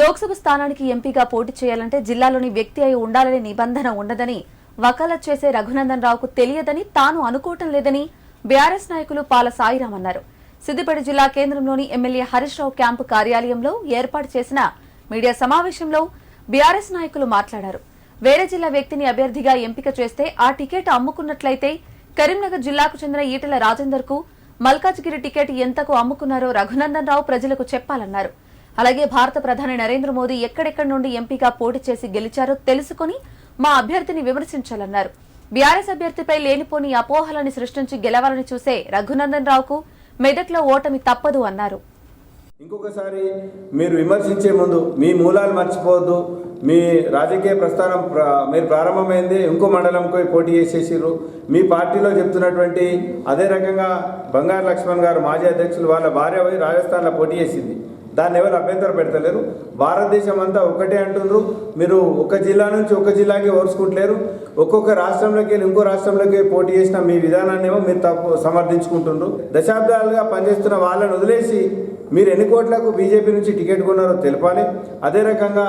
లోక్సభ స్థానానికి ఎంపీగా పోటీ చేయాలంటే జిల్లాలోని వ్యక్తి అయి ఉండాలనే నిబంధన ఉండదని వకాలత్ చేసే రఘునందన్ రావుకు తెలియదని తాను అనుకోవటం లేదని బీఆర్ఎస్ నాయకులు పాల సాయిరాం అన్నారు. సిద్దిపేట జిల్లా కేంద్రంలోని ఎమ్మెల్యే హరీష్ రావు క్యాంపు కార్యాలయంలో ఏర్పాటు చేసిన మీడియా సమావేశంలో బీఆర్ఎస్ నాయకులు మాట్లాడారు. వేరే జిల్లా వ్యక్తిని అభ్యర్థిగా ఎంపిక చేస్తే ఆ టికెట్ అమ్ముకున్నట్లయితే కరీంనగర్ జిల్లాకు చెందిన ఈటెల రాజేందర్కు మల్కాజ్గిరి టికెట్ ఎంతకు అమ్ముకున్నారో రఘునందన్ రావు ప్రజలకు చెప్పాలన్నారు. అలాగే భారత ప్రధాని నరేంద్ర మోదీ ఎక్కడెక్కడి నుండి ఎంపీగా పోటీ చేసి గెలిచారో తెలుసుకుని మా అభ్యర్థిని విమర్శించాలన్నారు. బీఆర్ఎస్ అభ్యర్థిపై లేనిపోని అపోహలని సృష్టించి గెలవాలని చూసే రఘునందన్ రావుకు మెదక్లో ఓటమి తప్పదు అన్నారు. ఇంకొకసారి మీరు విమర్శించే ముందు మీ మూలాలు మర్చిపోవద్దు. మీ రాజకీయ ప్రస్థానం ప్ర- మీరు ప్రారంభమైంది ఇంకో మండలంకి పోటీ చేసేసారు మీ పార్టీలో చెప్తున్నటువంటి అదే రకంగా బంగారు లక్ష్మణ్ గారు మాజీ అధ్యక్షులు వాళ్ళ భార్య పోయి రాజస్థాన్లో పోటీ చేసింది. దాన్ని ఎవరు అభ్యంతరం పెడతలేరు. భారతదేశం అంతా ఒకటే అంటున్నారు మీరు ఒక జిల్లా నుంచి ఒక జిల్లాకి ఓర్చుకుంటలేరు. ఒక్కొక్క రాష్ట్రంలోకి వెళ్ళి ఇంకో రాష్ట్రంలోకి పోటీ చేసిన మీ విధానాన్ని ఏమో మీరు తప్పు సమర్థించుకుంటున్నారు దశాబ్దాలుగా పనిచేస్తున్న వాళ్ళని వదిలేసి మీరు ఎన్ని కోట్లకు బీజేపీ నుంచి టికెట్ కొన్నారో తెలపాలి. అదే రకంగా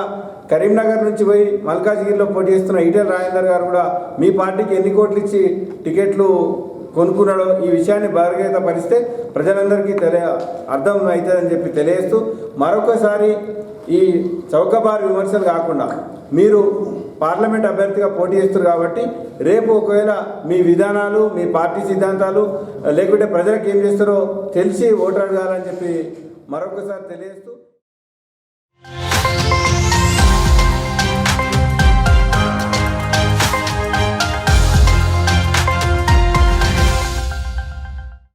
కరీంనగర్ నుంచి పోయి మల్కాజ్గిరిలో పోటీ చేస్తున్న ఈటెల రాజేందర్ గారు కూడా మీ పార్టీకి ఎన్ని కోట్లు ఇచ్చి టికెట్లు కొనుక్కున్నాడో ఈ విషయాన్ని భారగీత పరిస్తే ప్రజలందరికీ తెలియ అర్థం అవుతుందని చెప్పి తెలియజేస్తూ మరొకసారి ఈ చౌకబారు విమర్శలు కాకుండా మీరు పార్లమెంట్ అభ్యర్థిగా పోటీ చేస్తారు కాబట్టి రేపు ఒకవేళ మీ విధానాలు మీ పార్టీ సిద్ధాంతాలు లేకుంటే ప్రజలకు ఏం చేస్తారో తెలిసి ఓటు అడగాలని చెప్పి మరొకసారి తెలియజేస్తూ